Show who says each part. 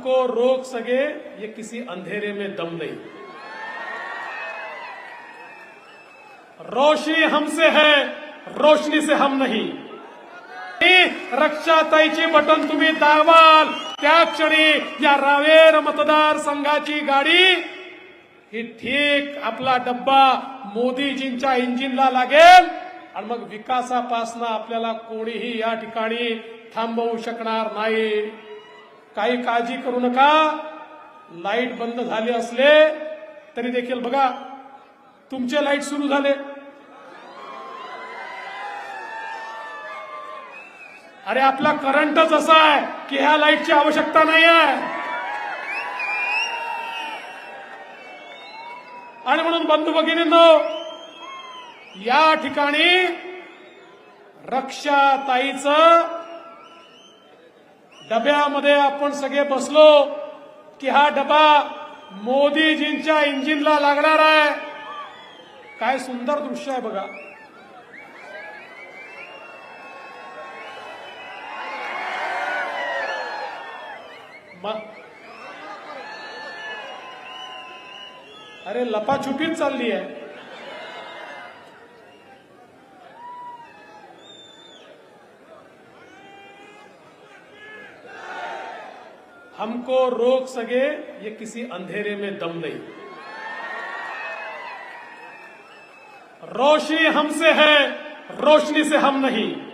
Speaker 1: हमको रोक सके ये किसी अंधेरे में दम नहीं। रोशनी हमसे है रोशनी से हम नहीं। रक्षाताईची बटन तुम्ही दावाल त्या क्षणी या रावेर मतदारसंघाची गाडी ही ठीक आपला डब्बा मोदीजींच्या इंजिनला लागेल आणि मग विकासापासनं आपल्याला कोणीही या ठिकाणी थांबवू शकणार नाही. काही काळजी करू नका. लाइट बंद झाले असले तरी देखील बघा तुमचे लाइट सुरू झाले. अरे आपला करंटच असा आहे की ह्या लाईटची आवश्यकता नाही आहे आणि म्हणून बंधू भगिनींनो या ठिकाणी रक्षाताईचं डब्यामध्ये आपण सगळे बसलो की हा डबा मोदीजींच्या इंजिनला लागणार आहे. काय सुंदर दृश्य आहे बघा. अरे लपाछुपीच चालली आहे. हमको रोक सके, ये किसी अंधेरे में दम नहीं। रोशनी हमसे है, रोशनी से हम नहीं।